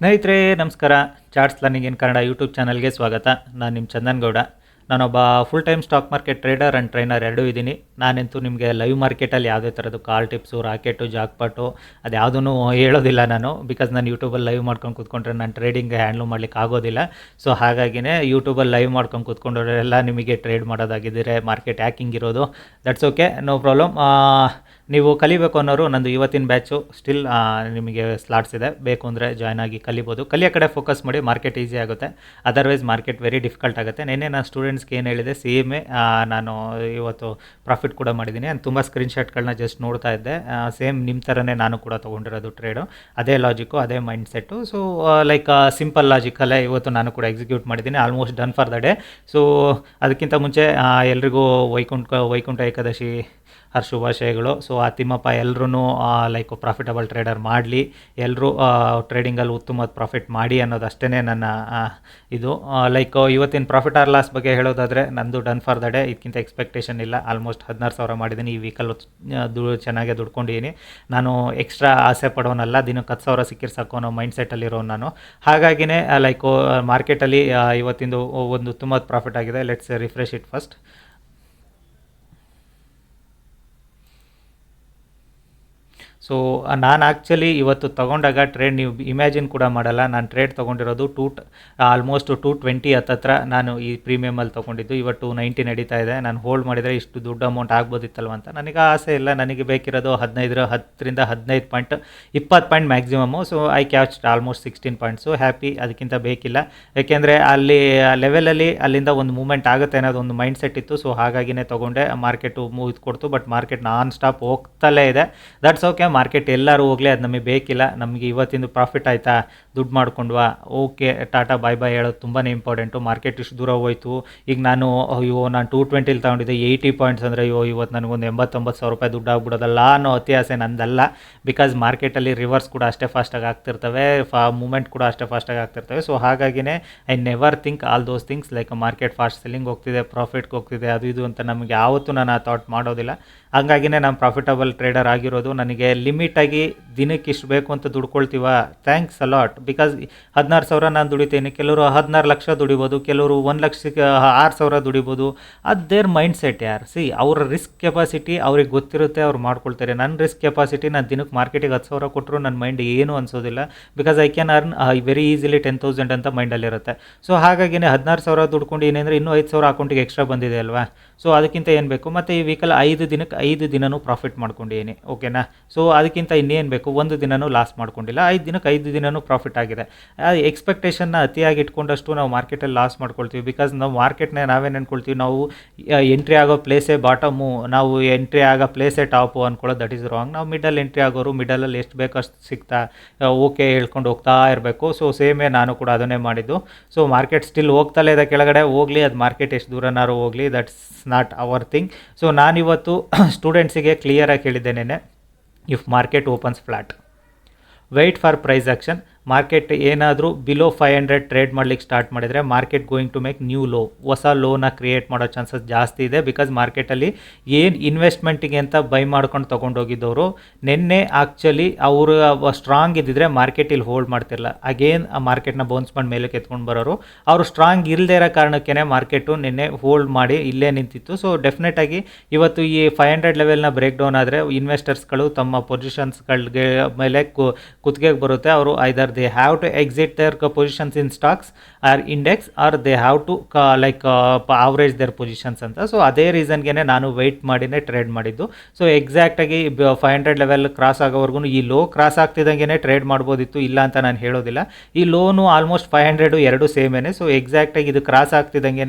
ಸ್ನೇಹಿತರೆ, ನಮಸ್ಕಾರ. Charts learning in Kannada YouTube ಚಾನಲ್ಗೆ ಸ್ವಾಗತ. ನಾನು ನಿಮ್ಮ ಚಂದನ್ ಗೌಡ. ನಾನೊಬ್ಬ full time stock market trader and trainer ಎರಡೂ ಇದ್ದೀನಿ. ನಾನಂತೂ ನಿಮಗೆ ಲೈವ್ ಮಾರ್ಕೆಟಲ್ಲಿ ಯಾವುದೇ ಥರದ್ದು ಕಾಲ್ ಟಿಪ್ಸು ರಾಕೆಟು ಜಾಕ್ಪಾಟು ಅದು ಯಾವುದೂ ಹೇಳೋದಿಲ್ಲ ನಾನು. ಬಿಕಾಸ್ ನಾನು ಯೂಟ್ಯೂಬಲ್ಲಿ ಲೈವ್ ಮಾಡ್ಕೊಂಡು ಕೂತ್ಕೊಂಡ್ರೆ ನಾನು ಟ್ರೇಡಿಂಗ್ ಹ್ಯಾಂಡ್ಲ್ ಮಾಡ್ಲಿಕ್ಕೆ ಆಗೋದಿಲ್ಲ. ಸೊ ಹಾಗಾಗಿನೇ ಯೂಟ್ಯೂಬಲ್ಲಿ ಲೈವ್ ಮಾಡ್ಕೊಂಡು ಕೂತ್ಕೊಂಡವರೆಲ್ಲ ನಿಮಗೆ ಟ್ರೇಡ್ ಮಾಡೋದಾಗಿದ್ದರೆ ಮಾರ್ಕೆಟ್ ಹ್ಯಾಕಿಂಗ್ ಇರೋದು ದಟ್ಸ್ ಓಕೆ ನೋ ಪ್ರಾಬ್ಲಮ್ ನೀವು ಕಲಿಬೇಕು ಅನ್ನೋರು ನಂದು ಇವತ್ತಿನ ಬ್ಯಾಚು ಸ್ಟಿಲ್ ನಿಮಗೆ ಸ್ಲಾಟ್ಸ್ ಇದೆ. ಬೇಕು ಅಂದರೆ ಜಾಯ್ನ್ ಆಗಿ ಕಲಿಬೋದು. ಕಲಿಯೋ ಕಡೆ ಫೋಕಸ್ ಮಾಡಿ ಮಾರ್ಕೆಟ್ ಈಸಿ ಆಗುತ್ತೆ. ಅದರ್ವೈಸ್ ಮಾರ್ಕೆಟ್ ವೆರಿ ಡಿಫಿಕಲ್ಟ್ ಆಗುತ್ತೆ. ನೆನ್ನೆ ನಾನು ಸ್ಟೂಡೆಂಟ್ಸ್ಗೆ ಏನು ಹೇಳಿದೆ ಸೇಮ್ ನಾನು ಇವತ್ತು ಪ್ರಾಫಿಟ್ ಕೂಡ ಮಾಡಿದ್ದೀನಿ. ನಾನು ತುಂಬ ಸ್ಕ್ರೀನ್ಶಾಟ್ಗಳನ್ನ ಜಸ್ಟ್ ನೋಡ್ತಾ ಇದ್ದೆ. ಸೇಮ್ ನಿಮ್ಮ ಥರನೇ ನಾನು ಕೂಡ ತೊಗೊಂಡಿರೋದು ಟ್ರೇಡು ಅದೇ ಲಾಜಿಕ್ಕು ಅದೇ mind set so like simple ಲಾಜಿಕಲ್ಲೇ ಇವತ್ತು ನಾನು ಕೂಡ ಎಕ್ಸಿಕ್ಯೂಟ್ ಮಾಡಿದ್ದೀನಿ. Almost done for the day so ಅದಕ್ಕಿಂತ ಮುಂಚೆ ಎಲ್ರಿಗೂ ವೈಕುಂಠ ವೈಕುಂಠ ಏಕಾದಶಿ ಹರ್ ಶುಭಾಶಯಗಳು ಸೊ ಆ ತಿಮ್ಮಪ್ಪ ಎಲ್ಲರೂ ಲೈಕ್ ಪ್ರಾಫಿಟಬಲ್ ಟ್ರೇಡರ್ ಮಾಡಲಿ. ಎಲ್ಲರೂ ಟ್ರೇಡಿಂಗಲ್ಲಿ ಉತ್ತಮವಾದ ಪ್ರಾಫಿಟ್ ಮಾಡಿ ಅನ್ನೋದು ಅಷ್ಟೇ ನನ್ನ ಇದು. ಲೈಕ್ ಇವತ್ತಿನ ಪ್ರಾಫಿಟ್ ಆರ್ ಲಾಸ್ ಬಗ್ಗೆ ಹೇಳೋದಾದರೆ, ನಂದು ಡನ್ ಫಾರ್ ದ ಡೇ ಇದಕ್ಕಿಂತ ಎಕ್ಸ್ಪೆಕ್ಟೇಷನ್ ಇಲ್ಲ. ಆಲ್ಮೋಸ್ಟ್ ಹದಿನಾರು ಸಾವಿರ ಮಾಡಿದ್ದೀನಿ ಈ ವೀಕಲ್ಲಿ ದು, ಚೆನ್ನಾಗೆ ದುಡ್ಕೊಂಡಿದ್ದೀನಿ ನಾನು ಎಕ್ಸ್ಟ್ರಾ ಆಸೆ ಪಡೋನಲ್ಲ, ದಿನಕ್ಕೆ ಹತ್ತು ಸಾವಿರ ಸಿಕ್ಕಿರ್ ಸಾಕು ಅನ್ನೋ ಮೈಂಡ್ ಸೆಟ್ಟಲ್ಲಿರೋ ನಾನು. ಹಾಗಾಗಿನೇ ಲೈಕ್ ಮಾರ್ಕೆಟಲ್ಲಿ ಇವತ್ತಿಂದು ಒಂದು ತುಂಬ ಪ್ರಾಫಿಟ್ ಆಗಿದೆ. Let's refresh it first so ನಾನು ಆ್ಯಕ್ಚುಲಿ ಇವತ್ತು ತೊಗೊಂಡಾಗ ಟ್ರೇಡ್ ನೀವು ಇಮ್ಯಾಜಿನ್ ಕೂಡ ಮಾಡಲ್ಲ. ನಾನು ಟ್ರೇಡ್ ತೊಗೊಂಡಿರೋದು ಟೂ ಆಲ್ಮೋಸ್ಟ್ ಟೂ ಟ್ವೆಂಟಿ ಹತ್ತತ್ರ ನಾನು ಈ ಪ್ರೀಮಿಯಮಲ್ಲಿ ತೊಗೊಂಡಿದ್ದು. ಇವತ್ತು ನೈಂಟಿ ನಡೀತಾ ಇದೆ. ನಾನು ಹೋಲ್ಡ್ ಮಾಡಿದರೆ ಇಷ್ಟು ದುಡ್ಡು ಅಮೌಂಟ್ ಆಗ್ಬೋದಿತ್ತಲ್ವ ಅಂತ. ನನಗೆ ಆಸೆ ಇಲ್ಲ. ನನಗೆ ಬೇಕಿರೋದು ಹದಿನೈದರ ಹತ್ತರಿಂದ ಹದಿನೈದು ಪಾಯಿಂಟ್ ಇಪ್ಪತ್ತು point maximum so I catch almost sixteen points happy ಅದಕ್ಕಿಂತ ಬೇಕಿಲ್ಲ. ಯಾಕೆಂದರೆ ಅಲ್ಲಿ ಲೆವೆಲಲ್ಲಿ ಅಲ್ಲಿಂದ ಒಂದು ಮೂಮೆಂಟ್ ಆಗುತ್ತೆ ಅನ್ನೋದು ಒಂದು ಮೈಂಡ್ ಸೆಟ್ ಇತ್ತು. ಸೊ ಹಾಗಾಗಿನೇ ತೊಗೊಂಡೆ. ಮಾರ್ಕೆಟು ಮೂವ್ ಕೊಡ್ತು. ಬಟ್ ಮಾರ್ಕೆಟ್ ನಾನ್ ಸ್ಟಾಪ್ ಹೋಗ್ತಲೇ ಇದೆ. ದಟ್ಸ್ ಓಕೆ ಮಾರ್ಕೆಟ್ ಎಲ್ಲರೂ ಹೋಗಲಿ, ಅದು ನಮಗೆ ಬೇಕಿಲ್ಲ, ನಮಗೆ ಇವತ್ತಿಂದು ಪ್ರಾಫಿಟ್ ಆಯಿತಾ, ದುಡ್ಡು ಮಾಡ್ಕೊಂಡ್ವಾ, ಓಕೆ, ಟಾಟಾ ಬಾಯ್ ಬಾಯ್ ಹೇಳೋದು ತುಂಬಾ ಇಂಪಾರ್ಟೆಂಟು ಮಾರ್ಕೆಟ್ ಇಷ್ಟು ದೂರ ಹೋಯ್ತು. ಈಗ ನಾನು, ಅಯ್ಯೋ, ನಾನು ಟೂ ಟ್ವೆಂಟಿಲಿ ತೊಗೊಂಡಿದ್ದೆ ಏಯ್ಟಿ ಪಾಯಿಂಟ್ಸ್ ಅಂದರೆ, ಅಯ್ಯೋ, ಇವತ್ತು ನನಗೊಂದು ಎಂಬತ್ತೊಂಬತ್ತು ಸಾವಿರ ರೂಪಾಯಿ ದುಡ್ಡು ಆಗ್ಬಿಡೋದಲ್ಲ ಅನ್ನೋ ಆಸೆ ನಂದಲ್ಲ. ಬಿಕಾಸ್ ಮಾರ್ಕೆಟಲ್ಲಿ ರಿವರ್ಸ್ ಕೂಡ ಅಷ್ಟೇ ಫಾಸ್ಟಾಗಿ ಆಗ್ತಿರ್ತವೆ ಫಾ ಮೂಮೆಂಟ್ ಕೂಡ ಅಷ್ಟೇ ಫಾಸ್ಟಾಗಿ ಆಗ್ತಿರ್ತವೆ. ಸೊ ಹಾಗಾಗಿನೇ I never think all those things like market fast selling ಹೋಗ್ತಿದೆ ಪ್ರಾಫಿಟ್ಗೆ ಹೋಗ್ತಿದೆ, ಅದು ಇದು ಅಂತ ನಮಗೆ ಯಾವತ್ತೂ ನಾನು ಆ ಥಾಟ್ ಮಾಡೋದಿಲ್ಲ. ಹಂಗಾಗಿನೇ ನಾನು ಪ್ರಾಫಿಟಬಲ್ ಟ್ರೇಡರ್ ಆಗಿರೋದು, ನನಗೆ ಲಿಮಿಟಾಗಿ ದಿನಕ್ಕೆ ಇಷ್ಟು ಬೇಕು ಅಂತ ದುಡ್ಕೊಳ್ತೀವ? ಥ್ಯಾಂಕ್ಸ್ ಅಲಾಟ್ ಬಿಕಾಸ್ ಹದಿನಾರು ಸಾವಿರ ನಾನು ದುಡಿತೇನೆ. ಕೆಲವರು ಹದಿನಾರು ಲಕ್ಷ ದುಡಿಬೋದು, ಕೆಲವರು ಒಂದು ಲಕ್ಷಕ್ಕೆ ಆರು ಸಾವಿರ ದುಡಿಬೋದು. ಅದು ದೇರ್ ಮೈಂಡ್ ಸೆಟ್ ಯಾರು? ಸಿ ಅವರ ರಿಸ್ಕ್ ಕೆಪಾಸಿಟಿ ಅವ್ರಿಗೆ ಗೊತ್ತಿರುತ್ತೆ, ಅವ್ರು ಮಾಡ್ಕೊಳ್ತಾರೆ. ನನ್ನ ರಿಸ್ಕ್ ಕೆಪಾಸಿಟಿ ನಾನು ದಿನಕ್ಕೆ ಮಾರ್ಕೆಟಿಗೆ ಹತ್ತು ಸಾವಿರ ಕೊಟ್ಟರು ನನ್ನ ಮೈಂಡ್ ಏನು ಅನ್ಸೋದಿಲ್ಲ. Because I can earn very easily ten thousand ಅಂತ ಮೈಂಡಲ್ಲಿರುತ್ತೆ ಸೊ ಹಾಗಾಗಿನೇ ಹದಿನಾರು ಸಾವಿರ ದುಡ್ಕೊಂಡು ಏನೆಂದರೆ ಇನ್ನೂ ಐದು ಸಾವಿರ ಅಕೌಂಟಿಗೆ ಎಕ್ಸ್ಟ್ರಾ ಬಂದಿದೆ ಅಲ್ವಾ? ಸೊ ಅದಕ್ಕಿಂತ ಏನು ಬೇಕು? ಮತ್ತು ಈ ವೀಕಲ್ ಐದು ದಿನಕ್ಕೆ ಐದು ದಿನವೂ ಪ್ರಾಫಿಟ್ ಮಾಡ್ಕೊಂಡಿದ್ದೀನಿ. ಓಕೆನಾ ಸೊ ಅದಕ್ಕಿಂತ ಇನ್ನೇನು ಬೇಕು? ಒಂದು ದಿನವೂ ಲಾಸ್ ಮಾಡ್ಕೊಂಡಿಲ್ಲ. ಐದು ದಿನಕ್ಕೆ ಐದು ದಿನವೂ ಪ್ರಾಫಿಟ್ ಆಗಿದೆ. ಎಕ್ಸ್ಪೆಕ್ಟೇಷನ್ನ ಅತಿಯಾಗಿ ಇಟ್ಕೊಂಡಷ್ಟು ನಾವು ಮಾರ್ಕೆಟಲ್ಲಿ ಲಾಸ್ ಮಾಡ್ಕೊಳ್ತೀವಿ. ಬಿಕಾಸ್ ನಾವು ಮಾರ್ಕೆಟ್ನ ನಾವೇನು ಅಂದ್ಕೊಳ್ತೀವಿ ನಾವು ಎಂಟ್ರಿ ಆಗೋ ಪ್ಲೇಸೇ ಬಾಟಮು ನಾವು ಎಂಟ್ರಿ ಆಗೋ ಪ್ಲೇಸೇ ಟಾಪು ಅಂದ್ಕೊಳ್ಳೋದು ದಟ್ ಈಸ್ ರಾಂಗ್ ನಾವು ಮಿಡಲ್ ಎಂಟ್ರಿ ಆಗೋರು ಮಿಡಲಲ್ಲಿ ಎಷ್ಟು ಬೇಕೋ ಅಷ್ಟು ಸಿಗ್ತಾ ಓಕೆ ಹೇಳ್ಕೊಂಡು ಹೋಗ್ತಾ ಇರಬೇಕು. ಸೊ ಸೇಮೇ ನಾನು ಕೂಡ ಅದನ್ನೇ ಮಾಡಿದ್ದು. ಸೊ ಮಾರ್ಕೆಟ್ ಸ್ಟಿಲ್ ಹೋಗ್ತಲೇ ಇದೆ ಕೆಳಗಡೆ. ಹೋಗಲಿ, ಅದು ಮಾರ್ಕೆಟ್ ಎಷ್ಟು ದೂರನಾರು ಹೋಗಲಿ. That's not our thing so ನಾನಿವತ್ತು ಸ್ಟೂಡೆಂಟ್ಸಿಗೆ ಕ್ಲಿಯರಾಗಿ ಹೇಳಿದ್ದೇನೆ if market opens flat. Wait for price action market ಏನಾದರೂ ಬಿಲೋ ಫೈವ್ ಹಂಡ್ರೆಡ್ ಟ್ರೇಡ್ ಮಾಡ್ಲಿಕ್ಕೆ ಸ್ಟಾರ್ಟ್ ಮಾಡಿದರೆ market going to make new low ಹೊಸ ಲೋನ ಕ್ರಿಯೇಟ್ ಮಾಡೋ ಚಾನ್ಸಸ್ ಜಾಸ್ತಿ ಇದೆ ಬಿಕಾಸ್ ಮಾರ್ಕೆಟಲ್ಲಿ ಏನು ಇನ್ವೆಸ್ಟ್ಮೆಂಟಿಗೆ ಅಂತ ಬೈ ಮಾಡ್ಕೊಂಡು ತೊಗೊಂಡೋಗಿದ್ದವರು ನಿನ್ನೆ ಆ್ಯಕ್ಚುಲಿ ಅವರು ಸ್ಟ್ರಾಂಗ್ ಇದ್ದಿದ್ರೆ ಮಾರ್ಕೆಟ್ ಇಲ್ಲಿ ಹೋಲ್ಡ್ ಮಾಡ್ತಿರಲ್ಲ ಅಗೇನ್ ಆ ಮಾರ್ಕೆಟ್ನ ಬೌನ್ಸ್ ಮಾಡಿ ಮೇಲೆ ಎತ್ಕೊಂಡು ಬರೋರು. ಅವರು ಸ್ಟ್ರಾಂಗ್ ಇಲ್ಲದೇ ಇರೋ ಕಾರಣಕ್ಕೇ ಮಾರ್ಕೆಟು ನಿನ್ನೆ ಹೋಲ್ಡ್ ಮಾಡಿ ಇಲ್ಲೇ ನಿಂತಿತ್ತು. ಸೊ ಡೆಫಿನೆಟಾಗಿ ಇವತ್ತು ಈ ಫೈವ್ ಹಂಡ್ರೆಡ್ ಲೆವೆಲ್ನ ಬ್ರೇಕ್ ಡೌನ್ ಆದರೆ ಇನ್ವೆಸ್ಟರ್ಸ್ಗಳು ತಮ್ಮ ಪೊಸಿಷನ್ಸ್ಗಳಿಗೆ ಮೇಲೆ ಕುತ್ತಿಗೆಗೆ ಬರುತ್ತೆ. ಅವರು either they have to exit their positions in stocks or index or they have to like average their positions ಅಂತ. ಸೊ ಅದೇ ರೀಸನ್ಗೆ ನಾನು ವೆಯ್ಟ್ ಮಾಡಿನೇ ಟ್ರೇಡ್ ಮಾಡಿದ್ದು. ಸೊ ಎಕ್ಸಾಕ್ಟಾಗಿ ಫೈವ್ ಹಂಡ್ರೆಡ್ ಲೆವೆಲ್ ಕ್ರಾಸ್ ಆಗೋವರೆಗೂ ಈ ಲೋ ಕ್ರಾಸ್ ಆಗ್ತಿದ್ದಂಗೆ ಟ್ರೇಡ್ ಮಾಡ್ಬೋದಿತ್ತು, ಇಲ್ಲ ಅಂತ ನಾನು ಹೇಳೋದಿಲ್ಲ. ಈ ಲೋನು ಆಲ್ಮೋಸ್ಟ್ ಫೈವ್ ಹಂಡ್ರೆಡು ಎರಡು ಸೇಮೇನೆ. ಸೊ ಎಕ್ಸಾಕ್ಟಾಗಿ ಇದು ಕ್ರಾಸ್ ಆಗ್ತಿದ್ದಂಗೆ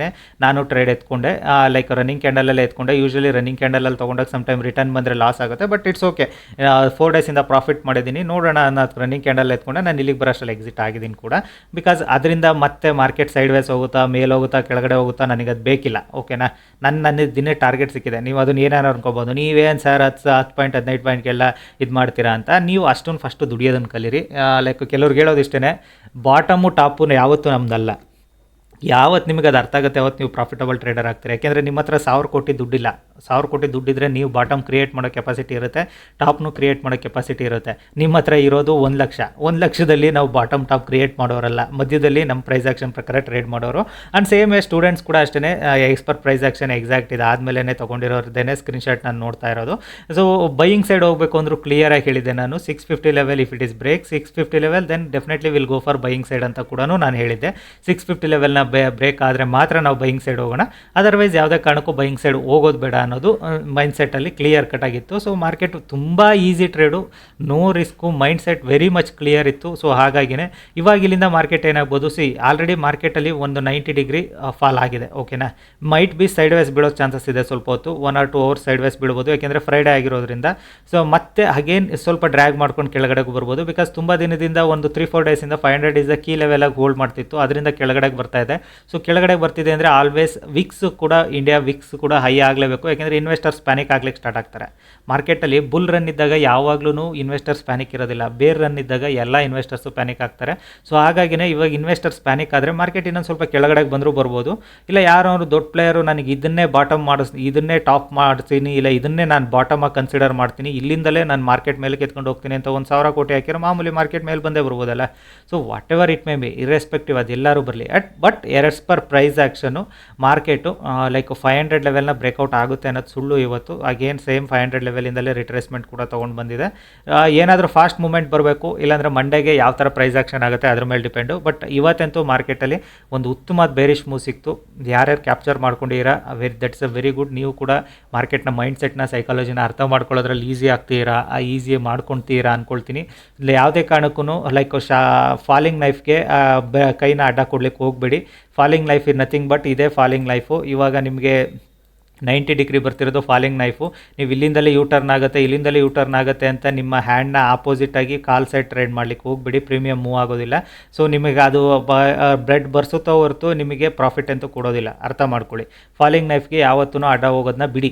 ನಾನು ಟ್ರೇಡ್ ಎತ್ಕೊಂಡೆ. ಲೈಕ್ ರನ್ನಿಂಗ್ ಕ್ಯಾಂಡಲಲ್ಲೇ ಎತ್ಕೊಂಡೆ. ಯೂಶಲಿ ರನ್ನಿಂಗ್ ಕ್ಯಾಂಡಲಲ್ಲಿ ತೊಗೊಂಡಾಗ ಸಮ್ ಟೈಮ್ ರಿಟರ್ನ್ ಬಂದರೆ ಲಾಸ್ ಆಗುತ್ತೆ ಬಟ್ ಇಟ್ಸ್ ಓಕೆ ಫೋರ್ ಡೇಸಿಂದ ಪ್ರಾಫಿಟ್ ಮಾಡಿದ್ದೀನಿ. ನೋಡೋಣ, ನಾನು ರನ್ನಿಂಗ್ ಕ್ಯಾಂಡಲ್ ಎತ್ಕೊಂಡೆ. ನಾನು ಇಲ್ಲಿಗೆ ಬರೋಷ್ಟರಲ್ಲಿ ಎಕ್ಸಿಟ್ ಆಗಿದ್ದೀನಿ ಕೂಡ. ಬಿಕಾಸ್ ಅದರಿಂದ ಮತ್ತೆ ಮಾರ್ಕೆಟ್ ಸೈಡ್ ವೈಸ್ ಹೋಗುತ್ತಾ, ಮೇಲೆ ಹೋಗುತ್ತಾ, ಕೆಳಗಡೆ ಹೋಗುತ್ತಾ ನನಗೆ ಅದು ಬೇಕಿಲ್ಲ. ಓಕೆನಾ ನನ್ನ ನನ್ನ ದಿನ ಟಾರ್ಗೆಟ್ ಸಿಕ್ಕಿದೆ. ನೀವು ಅದನ್ನ ಏನಾರು ಅನ್ಕೋಬೋದು. ನೀವೇನು ಸರ್ ಹತ್ತು ಹತ್ತು ಪಾಯಿಂಟ್ ಹದಿನೈದು ಪಾಯಿಂಟ್ಗೆಲ್ಲ ಇದು ಮಾಡ್ತೀರಾ ಅಂತ ನೀವು ಅಷ್ಟೊಂದು ಫಸ್ಟು ದುಡಿಯೋದನ್ನು ಕಲೀರಿ. ಲೈಕ್ ಕೆಲವ್ರಿಗೆ ಹೇಳೋದು ಇಷ್ಟೇ ಬಾಟಮು ಟಾಪು ಯಾವತ್ತೂ ನಮ್ದಲ್ಲ. ಯಾವತ್ತು ನಿಮಗೆ ಅದು ಅರ್ಥ ಆಗುತ್ತೆ ಅವತ್ತು ನೀವು ಪ್ರಾಫಿಟಬಲ್ ಟ್ರೇಡರ್ ಆಗ್ತೀರಿ? ಯಾಕೆಂದರೆ ನಿಮ್ಮ ಹತ್ರ ಸಾವಿರ ಕೋಟಿ ದುಡ್ಡಿಲ್ಲ. ಸಾವಿರ ಕೋಟಿ ದುಡ್ಡಿದ್ರೆ ನೀವು ಬಾಟಮ್ ಕ್ರಿಯೇಟ್ ಮಾಡೋ ಕೆಪಾಸಿಟಿ ಇರುತ್ತೆ ಟಾಪ್ನು ಕ್ರಿಯೇಟ್ ಮಾಡೋ ಕೆಪಾಸಿಟಿ ಇರುತ್ತೆ. ನಿಮ್ಮ ಹತ್ರ ಇರೋದು ಒಂದು ಲಕ್ಷ. ಒಂದು ಲಕ್ಷದಲ್ಲಿ ನಾವು ಬಾಟಮ್ ಟಾಪ್ ಕ್ರಿಯೇಟ್ ಮಾಡೋರಲ್ಲ. ಮಧ್ಯದಲ್ಲಿ ನಮ್ಮ ಪ್ರೈಸ್ ಆಕ್ಷನ್ ಪ್ರಕಾರ ಟ್ರೇಡ್ ಮಾಡೋರು. ಆ್ಯಂಡ್ ಸೇಮ್ ಸ್ಟೂಡೆಂಟ್ಸ್ ಕೂಡ ಅಷ್ಟೇ ಎಕ್ಸ್ಪರ್ಟ್ ಪ್ರೈಸ್ ಆಕ್ಷನ್ ಎಕ್ಸಾಕ್ಟ್ ಇದೆ. ಆದಮೇಲೆ ತೊಗೊಂಡಿರೋದೇನೆ ಸ್ಕ್ರೀನ್ಶಾಟ್ ನಾನು ನೋಡ್ತಾ ಇರೋದು. ಸೊ ಬೈಯಿಂಗ್ ಸೈಡ್ ಹೋಗಬೇಕು ಅಂದರೂ ಕ್ಲಿಯರಾಗಿ ಹೇಳಿದೆ ನಾನು. Six fifty level if it is break six fifty level then definitely will go for buying side ಅಂತ ಕೂಡ ನಾನು ಹೇಳಿದ್ದೆ. ಸಿಕ್ಸ್ ಫಿಫ್ಟಿ ಲೆವೆಲ್ನ ಬ್ರೇಕ್ ಆದರೆ ಮಾತ್ರ ನಾವು ಬೈಯಿಂಗ್ ಸೈಡ್ ಹೋಗೋಣ. ಅದರ್ವೈಸ್ ಯಾವುದೇ ಕಾರಣಕ್ಕೂ ಬೈಯಿಂಗ್ ಸೈಡ್ ಹೋಗೋದು ಬೇಡ ಅನ್ನೋದು ಮೈಂಡ್ ಸೆಟ್ಟಲ್ಲಿ ಕ್ಲಿಯರ್ ಕಟ್ ಆಗಿತ್ತು. ಸೊ ಮಾರ್ಕೆಟ್ ತುಂಬ easy trade no risk mind set very much clear ಇತ್ತು. ಸೊ ಹಾಗಾಗಿನೇ ಇವಾಗ ಇಲ್ಲಿಂದ ಮಾರ್ಕೆಟ್ ಏನಾಗ್ಬೋದು? ಸಿ ಆಲ್ರೆಡಿ ಮಾರ್ಕೆಟಲ್ಲಿ ಒಂದು ನೈಂಟಿ ಡಿಗ್ರಿ ಫಾಲ್ ಆಗಿದೆ. ಓಕೆನಾ ಮೈಟ್ ಬಿ ಸೈಡ್ ವೈಸ್ ಬೀಳೋ ಚಾನ್ಸಸ್ ಇದೆ ಸ್ವಲ್ಪ ಹೊತ್ತು. One or two hours sideways ಬೀಳ್ಬೋದು. ಯಾಕೆಂದರೆ ಫ್ರೈಡೇ ಆಗಿರೋದ್ರಿಂದ. ಸೊ ಮತ್ತೆ ಅಗೇನ್ ಸ್ವಲ್ಪ ಡ್ರ್ಯಾಗ್ ಮಾಡ್ಕೊಂಡು ಕೆಳಗಡೆಗೆ ಬರ್ಬೋದು. ಬಿಕಾಸ್ ತುಂಬ ದಿನದಿಂದ ಒಂದು ತ್ರೀ ಫೋರ್ ಡೇಸಿಂದ ಫೈವ್ ಹಂಡ್ರೆಡ್ ಇಸ್ ಕೀ ಲೆವೆಲಾಗಿ ಹೋಲ್ಡ್ ಮಾಡ್ತಿತ್ತು. ಅದರಿಂದ ಕೆಳಗಡೆಗೆ ಬರ್ತಾ ಇದೆ. ಸೊ ಕೆಳಗಡೆ ಬರ್ತಿದೆ ಅಂದರೆ ಆಲ್ವೇಸ್ ವಿಕ್ಸ್ ಕೂಡ ಇಂಡಿಯಾ ವಿಕ್ಸ್ ಕೂಡ ಹೈ ಆಗಲೇಬೇಕು. ಯಾಕೆಂದರೆ ಇನ್ವೆಸ್ಟರ್ಸ್ ಪ್ಯಾನಿಕ್ ಆಗ್ಲಿಕ್ಕೆ ಸ್ಟಾರ್ಟ್ ಆಗ್ತಾರೆ. ಮಾರ್ಕೆಟಲ್ಲಿ ಬುಲ್ ರನ್ ಇದ್ದಾಗ ಯಾವಾಗಲೂ ಇನ್ವೆಸ್ಟರ್ಸ್ ಪ್ಯಾನಿಕ್ ಇರೋದಿಲ್ಲ. ಬೇರ್ ರನ್ ಇದ್ದಾಗ ಎಲ್ಲ ಇನ್ವೆಸ್ಟರ್ಸು ಪ್ಯಾನಿಕ್ ಆಗ್ತಾರೆ. ಸೊ ಹಾಗಾಗಿನೇ ಇವಾಗ ಇನ್ವೆಸ್ಟರ್ಸ್ ಪ್ಯಾನಿಕ್ ಆದರೆ ಮಾರ್ಕೆಟ್ ಇನ್ನೊಂದು ಸ್ವಲ್ಪ ಕೆಳಗಡೆಗೆ ಬಂದರೂ ಬರ್ಬೋದು. ಇಲ್ಲ ಯಾರೋ ಅವರು ದೊಡ್ಡ ಪ್ಲೇಯರು ನನಗೆ ಇದನ್ನೇ ಬಾಟಮ್ ಮಾಡಿಸ್, ಇದನ್ನೇ ಟಾಪ್ ಮಾಡ್ತೀನಿ, ಇಲ್ಲ ಇದನ್ನೇ ನಾನು ಬಾಟಮಾಗಿ ಕನ್ಸಿಡರ್ ಮಾಡ್ತೀನಿ, ಇಲ್ಲಿಂದಲೇ ನಾನು ಮಾರ್ಕೆಟ್ ಮೇಲೆ ಕೆತ್ಕೊಂಡು ಹೋಗ್ತೀನಿ ಅಂತ ಒಂದು ಸಾವಿರ ಕೋಟಿ ಹಾಕಿರೋ ಮಾಮೂಲಿ ಮಾರ್ಕೆಟ್ ಮೇಲೆ ಬಂದೇ ಬರ್ಬೋದಲ್ಲ. So whatever it may be irrespective ಎಲ್ಲರೂ ಬರಲಿ. At but ಎರಡ್ಸ್ per price action market like five hundred ಲೆವೆಲ್ನ breakout ಆಗುತ್ತೆ ಅನ್ನೋದು ಸುಳ್ಳು ಇವತ್ತು. ಅಗೇನ್ ಸೇಮ್ ಫೈವ್ ಹಂಡ್ರೆಡ್ ಲೆವೆಲಿಂದಲೇ ರಿಟ್ರೇಸ್ಮೆಂಟ್ ಕೂಡ ತೊಗೊಂಡು ಬಂದಿದೆ. ಏನಾದರೂ ಫಾಸ್ಟ್ ಮೂಮೆಂಟ್ ಬರಬೇಕು, ಇಲ್ಲಾಂದರೆ ಮಂಡೆಗೆ ಯಾವ ಥರ ಪ್ರೈಸ್ ಆ್ಯಕ್ಷನ್ ಆಗುತ್ತೆ ಅದ್ರ ಮೇಲೆ ಡಿಪೆಂಡು ಬಟ್ ಇವತ್ತಂತೂ ಮಾರ್ಕೆಟಲ್ಲಿ ಒಂದು ಉತ್ತಮವಾದ ಬೇರಿಷ್ ಮೂವ್ ಸಿಕ್ತು. ಯಾರ್ಯಾರು capture ಮಾಡ್ಕೊಂಡಿರಾ very that's a very good ನೀವು ಕೂಡ ಮಾರ್ಕೆಟ್ನ ಮೈಂಡ್ ಸೆಟ್ನ ಸೈಕಾಲಜಿನ ಅರ್ಥ ಮಾಡ್ಕೊಳ್ಳೋದ್ರಲ್ಲಿ ಈಸಿ ಆಗ್ತೀರಾ ಈಸಿ ಮಾಡ್ಕೊಳ್ತೀರಾ ಅಂದ್ಕೊಳ್ತೀನಿ ಇಲ್ಲ ಯಾವುದೇ ಕಾರಣಕ್ಕೂ ಲೈಕ್ ಶಾ ಫಾಲಿಂಗ್ ನೈಫ್ಗೆ ಕೈನ ಅಡ್ಡ ಕೊಡ್ಲಿಕ್ಕೆ ಹೋಗಬೇಡಿ. Falling knife is nothing but ಇದೇ ಫಾಲಿಂಗ್ ಲೈಫು ಇವಾಗ ನಿಮಗೆ ನೈಂಟಿ ಡಿಗ್ರಿ ಬರ್ತಿರೋದು ಫಾಲಿಂಗ್ ನೈಫು ನೀವು ಇಲ್ಲಿಂದಲೇ ಯೂ ಟರ್ನ್ ಆಗುತ್ತೆ, ಇಲ್ಲಿಂದಲೇ ಯೂ ಟರ್ನ್ ಆಗುತ್ತೆ ಅಂತ ನಿಮ್ಮ ಹ್ಯಾಂಡ್ನ ಆಪೋಸಿಟಾಗಿ ಕಾಲ್ ಸೈಡ್ ಟ್ರೇಡ್ ಮಾಡಲಿಕ್ಕೆ ಹೋಗ್ಬಿಡಿ ಪ್ರೀಮಿಯಮ್ ಮೂವ್ ಆಗೋದಿಲ್ಲ. ಸೊ ನಿಮಗೆ ಅದು ಬ್ರೆಡ್ ಬರ್ಸುತ್ತೋ ಹೊರತು ನಿಮಗೆ ಪ್ರಾಫಿಟ್ ಅಂತೂ ಕೊಡೋದಿಲ್ಲ. ಅರ್ಥ ಮಾಡ್ಕೊಳ್ಳಿ. ಫಾಲಿಂಗ್ ನೈಫ್ಗೆ ಯಾವತ್ತೂ ಅಡ್ಡ ಹೋಗೋದನ್ನ ಬಿಡಿ.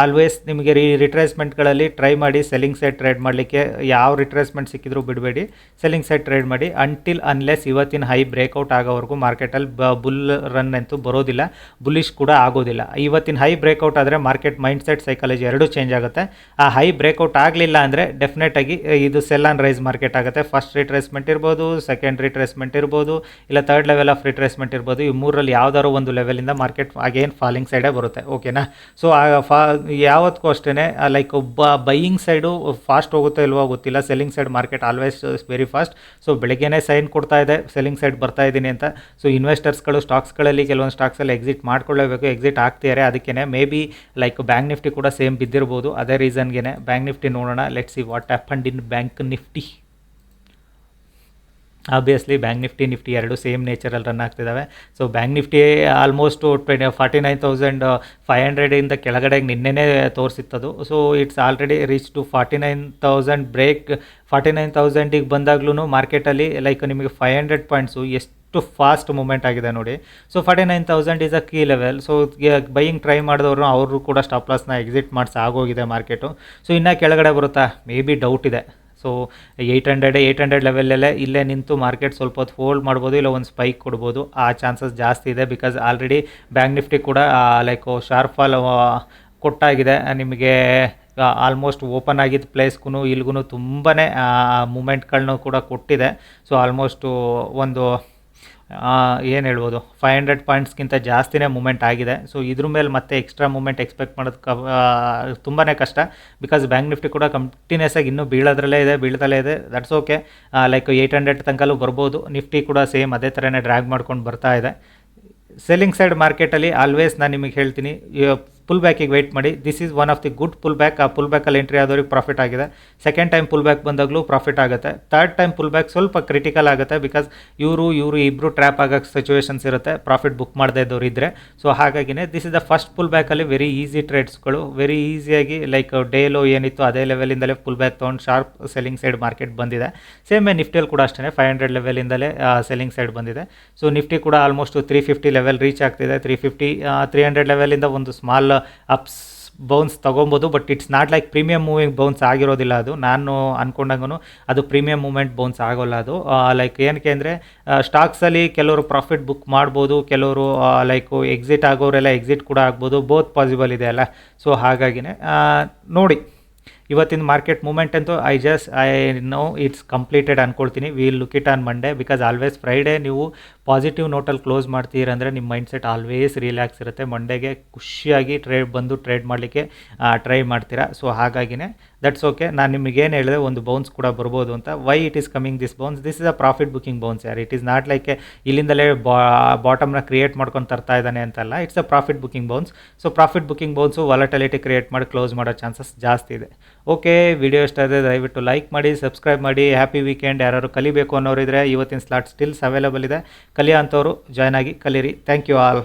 ಆಲ್ವೇಸ್ ನಿಮಗೆ ರೀ ರಿಟ್ರೇಸ್ಮೆಂಟ್ಗಳಲ್ಲಿ ಟ್ರೈ ಮಾಡಿ ಸೆಲ್ಲಿಂಗ್ ಸೈಡ್ ಟ್ರೇಡ್ ಮಾಡಲಿಕ್ಕೆ ಯಾವ ರಿಟ್ರೇಸ್ಮೆಂಟ್ ಸಿಕ್ಕಿದ್ರೂ ಬಿಡಬೇಡಿ. ಸೆಲ್ಲಿಂಗ್ ಸೈಡ್ ಟ್ರೇಡ್ ಮಾಡಿ ಅಂಟಿಲ್ ಅನ್ಲೆಸ್ ಇವತ್ತಿನ ಹೈ ಬ್ರೇಕೌಟ್ ಆಗೋವರೆಗೂ ಮಾರ್ಕೆಟಲ್ಲಿ ಬ ಬುಲ್ ರನ್ ಅಂತೂ ಬರೋದಿಲ್ಲ. ಬುಲಿಷ್ ಕೂಡ ಆಗೋದಿಲ್ಲ. ಇವತ್ತಿನ ಹೈ ಬ್ರೇಕ್ಔಟ್ ಆದರೆ ಮಾರ್ಕೆಟ್ ಮೈಂಡ್ ಸೆಟ್ ಸೈಕಾಲಜಿ ಎರಡೂ ಚೇಂಜ್ ಆಗುತ್ತೆ. ಆ ಹೈ ಬ್ರೇಕೌಟ್ ಆಗಲಿಲ್ಲ ಅಂದರೆ ಡೆಫಿನೆಟಾಗಿ ಇದು ಸೆಲ್ ಆನ್ ರೈಸ್ ಮಾರ್ಕೆಟ್ ಆಗುತ್ತೆ. ಫಸ್ಟ್ ರಿಟ್ರೇಸ್ಮೆಂಟ್ ಇರ್ಬೋದು ಸೆಕೆಂಡ್ ರಿಟ್ರೇಸ್ಮೆಂಟ್ ಇರ್ಬೋದು, ಇಲ್ಲ ತರ್ಡ್ ಲೆವೆಲ್ ಆಫ್ ರಿಟ್ರೇಸ್ಮೆಂಟ್ ಇರ್ಬೋದು. ಈ ಮೂರಲ್ಲಿ ಯಾವ್ದಾದ್ರು ಒಂದು ಲೆವೆಲಿಂದ ಮಾರ್ಕೆಟ್ ಅಗೇನ್ ಫಾಲಿಂಗ್ ಸೈಡೇ ಬರುತ್ತೆ. ಓಕೆನಾ ಸೊ ಆ, ಫಾ ಯಾವತ್ತಿಗೂ ಅಷ್ಟೇ ಲೈಕ್ ಒಬ್ಬ ಬೈಯಿಂಗ್ ಸೈಡು ಫಾಸ್ಟ್ ಹೋಗುತ್ತೋ ಇಲ್ವೋ ಗೊತ್ತಿಲ್ಲ. Selling side market always very fast so ಬೆಳಗ್ಗೆನೇ ಸೈನ್ ಕೊಡ್ತಾ ಇದೆ ಸೆಲ್ಲಿಂಗ್ ಸೈಡ್ ಬರ್ತಾ ಇದ್ದೀನಿ ಅಂತ. ಸೊ ಇನ್ವೆಸ್ಟರ್ಸ್ಗಳು ಸ್ಟಾಕ್ಸ್ಗಳಲ್ಲಿ ಕೆಲವೊಂದು ಸ್ಟಾಕ್ಸಲ್ಲಿ ಎಕ್ಸಿಟ್ ಮಾಡ್ಕೊಳ್ಳೇಬೇಕು ಎಕ್ಸಿಟ್ ಆಗ್ತಿದ್ದಾರೆ ಅದಕ್ಕೇ may be like Bank Nifty ಕೂಡ ಸೇಮ್ ಬಿದ್ದಿರ್ಬೋದು. ಅದೇ ರೀಸನ್ಗೆ ಬ್ಯಾಂಕ್ ನಿಫ್ಟಿ ನೋಡೋಣ. Let see what happened in Bank Nifty obviously Bank Nifty Nifty ಎರಡು same ನೇಚರಲ್ಲಿ run ಆಗ್ತಿದ್ದಾವೆ so Bank Nifty almost twenty forty nine thousand five ಹಂಡ್ರೆಡಿಂದ ಕೆಳಗಡೆ ನಿನ್ನೆನೇ ತೋರಿಸಿತ್ತದು. So it's already reach to forty nine thousand break forty nine ತೌಸಂಡಿಗೆ ಬಂದಾಗ್ಲೂ ಮಾರ್ಕೆಟಲ್ಲಿ like ನಿಮಗೆ five hundred points ಎಷ್ಟು fast movement ಆಗಿದೆ ನೋಡಿ. So forty nine thousand is a key level so buying try ಮಾಡಿದವರು ಅವರು ಕೂಡ ಸ್ಟಾಪ್ ಲಾಸ್ನ ಎಕ್ಸಿಟ್ ಮಾಡಿಸಿ ಆಗೋಗಿದೆ ಮಾರ್ಕೆಟು ಸೊ ಇನ್ನೂ ಕೆಳಗಡೆ ಬರುತ್ತಾ? ಮೇ ಬಿ ಡೌಟ್ ಇದೆ. So eight hundred eight hundred ಲೆವೆಲಲ್ಲೇ ಇಲ್ಲೇ ನಿಂತು ಮಾರ್ಕೆಟ್ ಸ್ವಲ್ಪ ಹೊತ್ತು ಹೋಲ್ಡ್ ಮಾಡ್ಬೋದು, ಇಲ್ಲ ಒಂದು ಸ್ಪೈಕ್ ಕೊಡ್ಬೋದು, ಆ ಚಾನ್ಸಸ್ ಜಾಸ್ತಿ ಇದೆ ಬಿಕಾಸ್ ಆಲ್ರೆಡಿ ಬ್ಯಾಂಕ್ ನಿಫ್ಟಿ ಕೂಡ ಲೈಕ್ ಶಾರ್ಪ್ ಫಾಲ್ ಕೊಟ್ಟಾಗಿದೆ. ನಿಮಗೆ ಆಲ್ಮೋಸ್ಟ್ ಓಪನ್ ಆಗಿದ್ದ ಪ್ಲೇಸ್ಗೂ ಇಲ್ಗೂ ತುಂಬಾ ಮೂಮೆಂಟ್ಗಳನ್ನೂ ಕೂಡ ಕೊಟ್ಟಿದೆ. ಸೊ ಆಲ್ಮೋಸ್ಟು ಒಂದು ಏನು ಹೇಳ್ಬೋದು? ಫೈವ್ ಹಂಡ್ರೆಡ್ ಪಾಯಿಂಟ್ಸ್ಗಿಂತ ಜಾಸ್ತಿನೇ ಮೂಮೆಂಟ್ ಆಗಿದೆ. ಸೊ ಇದ್ರ ಮೇಲೆ ಮತ್ತೆ ಎಕ್ಸ್ಟ್ರಾ ಮೂಮೆಂಟ್ ಎಕ್ಸ್ಪೆಕ್ಟ್ ಮಾಡೋದು ಕ ತುಂಬಾ ಕಷ್ಟ. ಬಿಕಾಸ್ ಬ್ಯಾಂಕ್ ನಿಫ್ಟಿ ಕೂಡ ಕಂಟಿನ್ಯೂಸ್ ಆಗಿ ಇನ್ನೂ ಬೀಳೋದ್ರಲ್ಲೇ ಇದೆ ಬೀಳ್ತಲೇ ಇದೆ. That's okay like eight hundred ತನಕಲ್ಲೂ ಬರ್ಬೋದು. ನಿಫ್ಟಿ ಕೂಡ ಸೇಮ್ ಅದೇ ಥರನೇ ಡ್ರ್ಯಾಗ್ ಮಾಡ್ಕೊಂಡು ಬರ್ತಾ ಇದೆ. ಸೆಲ್ಲಿಂಗ್ ಸೈಡ್ ಮಾರ್ಕೆಟಲ್ಲಿ ಆಲ್ವೇಸ್ ನಾನು ನಿಮಗೆ ಹೇಳ್ತೀನಿ ಪುಲ್ ಬ್ಯಾಕಿಗೆ ವೆಯ್ಟ್ ಮಾಡಿ. This is one of the good pull back ಆ ಪುಲ್ ಬ್ಯಾಕಲ್ಲಿ ಎಂಟ್ರಿ ಆದವ್ರಿಗೆ ಪ್ರಾಫಿಟ್ ಆಗಿದೆ. ಸೆಕೆಂಡ್ ಟೈಮ್ ಪುಲ್ ಬ್ಯಾಕ್ ಬಂದಾಗಲೂ ಪ್ರಾಫಿಟ್ ಆಗುತ್ತೆ. ಥರ್ಡ್ ಟೈಮ್ ಪುಲ್ ಬ್ಯಾಕ್ ಸ್ವಲ್ಪ ಕ್ರಿಟಿಕಲ್ ಆಗುತ್ತೆ ಬಿಕಾಸ್ ಇವರು ಇವರು ಇಬ್ಬರು ಟ್ರ್ಯಾಪ್ ಆಗೋಕ್ಕೆ ಸಿಚುವೇಶನ್ಸ್ ಇರುತ್ತೆ. ಪ್ರಾಫಿಟ್ ಬುಕ್ ಮಾಡದೇ ಇದ್ದವ್ರು ಇದ್ದರೆ ಸೊ ಹಾಗಾಗಿನೇ this is the first pull ಬ್ಯಾಕಲ್ಲಿ very easy ಟ್ರೇಡ್ಸ್ಗಳು ವೆರಿ ಈಸಿಯಾಗಿ ಲೈಕ್ ಡೇ ಲೋ ಏನಿತ್ತು ಅದೇ ಲೆವೆಲಿಂದಲೇ ಪುಲ್ ಬ್ಯಾಕ್ ತೊಗೊಂಡು ಶಾರ್ಪ್ ಸೆಲ್ಲಿಂಗ್ ಸೈಡ್ ಮಾರ್ಕೆಟ್ ಬಂದಿದೆ. ಸೇಮ್ ನಿಫ್ಟಿಯಲ್ಲಿ ಕೂಡ ಅಷ್ಟೇ ಫೈವ್ ಹಂಡ್ರೆಡ್ ಲೆವೆಲಿಂದಲೇ ಸೆಲ್ಲಿಂಗ್ ಸೈಡ್ ಬಂದಿದೆ. ಸೊ ನಿಫ್ಟಿ ಕೂಡ almost three fifty level reach ಆಗ್ತಿದೆ. ತ್ರೀ ಫಿಫ್ಟಿ ತ್ರೀ ಹಂಡ್ರೆಡ್ ಲೆವೆಲಿಂದ ಒಂದು ಸ್ಮಾಲ್ ಅಪ್ಸ್ ಬೌನ್ಸ್ ತೊಗೊಬೋದು but it's not like premium moving bounce ಆಗಿರೋದಿಲ್ಲ ಅದು. ನಾನು ಅಂದ್ಕೊಂಡಂಗೂ ಅದು ಪ್ರೀಮಿಯಮ್ ಮೂಮೆಂಟ್ ಬೌನ್ಸ್ ಆಗೋಲ್ಲ ಅದು. ಲೈಕ್ ಏನಕ್ಕೆ ಅಂದರೆ ಸ್ಟಾಕ್ಸಲ್ಲಿ ಕೆಲವರು ಪ್ರಾಫಿಟ್ ಬುಕ್ ಮಾಡ್ಬೋದು, ಕೆಲವರು ಲೈಕ್ ಎಕ್ಸಿಟ್ ಆಗೋರೆಲ್ಲ ಎಕ್ಸಿಟ್ ಕೂಡ ಆಗ್ಬೋದು ಬೋತ್ ಪಾಸಿಬಲ್ ಇದೆ ಅಲ್ಲ. ಸೊ ಹಾಗಾಗಿನೇ ನೋಡಿ. ಇವತ್ತಿನ ಮಾರ್ಕೆಟ್ ಮೂಮೆಂಟ್ ಅಂತೂ I just I know it's completed ಅನ್ಕೊಳ್ತೀನಿ. Will look it on Monday because always Friday ನೀವು ಪಾಸಿಟಿವ್ ನೋಟಲ್ಲಿ ಕ್ಲೋಸ್ ಮಾಡ್ತೀರಂದರೆ ನಿಮ್ಮ ಮೈಂಡ್ ಸೆಟ್ ಆಲ್ವೇಸ್ ರಿಲ್ಯಾಕ್ಸ್ ಇರುತ್ತೆ. ಮಂಡೇಗೆ ಖುಷಿಯಾಗಿ ಟ್ರೇಡ್ ಬಂದು ಟ್ರೇಡ್ ಮಾಡಲಿಕ್ಕೆ ಟ್ರೈ ಮಾಡ್ತೀರಾ. ಸೊ ಹಾಗಾಗಿನೇ ದಟ್ಸ್ ಓಕೆ ನಾನು ನಿಮಗೆ ಏನು ಹೇಳಿದೆ, ಒಂದು ಬೌನ್ಸ್ ಕೂಡ ಬರ್ಬೋದು ಅಂತ. Why it is coming this bounce this is a profit booking bounce ಯಾರು. ಇಟ್ ಈಸ್ ನಾಟ್ ಲೈಕ್ ಇಲ್ಲಿಂದಲೇ ಬಾಟಮ್ನ ಕ್ರಿಯೇಟ್ ಮಾಡ್ಕೊಂಡು ತರ್ತಾ ಇದ್ದಾನೆ ಅಂತಲ್ಲ. It's a profit booking bounce so profit booking bounce volatility create ಮಾಡಿ ಕ್ಲೋಸ್ ಮಾಡೋ ಚಾನ್ಸಸ್ ಜಾಸ್ತಿ ಇದೆ. ಓಕೆ ವಿಡಿಯೋ ಇಷ್ಟ ಇದೆ ದಯವಿಟ್ಟು ಲೈಕ್ ಮಾಡಿ ಸಬ್ಸ್ಕ್ರೈಬ್ ಮಾಡಿ. ಹ್ಯಾಪಿ ವೀಕೆಂಡ್ ಯಾರು ಕಲಿಬೇಕು ಅನ್ನೋರಿದ್ರೆ ಇವತ್ತಿನ ಸ್ಲಾಟ್ ಸ್ಟಿಲ್ಸ್ ಅವೈಲೇಬಲ್ ಇದೆ. ಕಲಿಯೋ ಅಂಥವ್ರು ಜಾಯ್ನ್ ಆಗಿ ಕಲೀರಿ. Thank you all